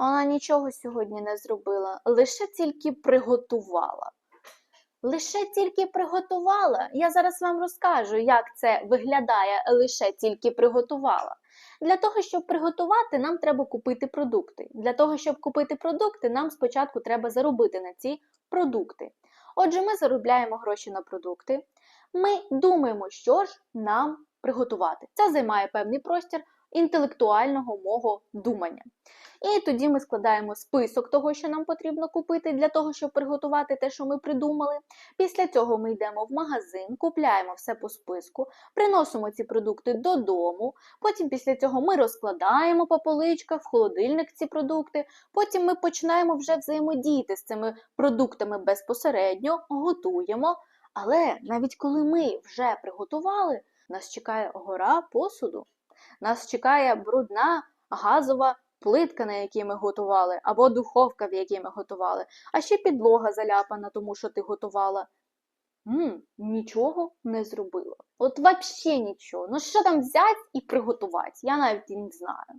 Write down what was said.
Вона нічого сьогодні не зробила, лише тільки приготувала. Лише тільки приготувала. Я зараз вам розкажу, як це виглядає лише тільки приготувала. Для того, щоб приготувати, нам треба купити продукти. Для того, щоб купити продукти, нам спочатку треба заробити на ці продукти. Отже, ми заробляємо гроші на продукти. Ми думаємо, що ж нам приготувати. Це займає певний простір інтелектуального мого думання. І тоді ми складаємо список того, що нам потрібно купити для того, щоб приготувати те, що ми придумали. Після цього ми йдемо в магазин, купляємо все по списку, приносимо ці продукти додому. Потім після цього ми розкладаємо по поличках в холодильник ці продукти. Потім ми починаємо вже взаємодіяти з цими продуктами безпосередньо, готуємо. Але навіть коли ми вже приготували, нас чекає гора посуду. Нас чекає брудна газова плитка, на якій ми готували, або духовка, в якій ми готували, а ще підлога заляпана, тому що ти готувала. М, нічого не зробила. От взагалі нічого. Ну що там взяти і приготувати? Я навіть і не знаю.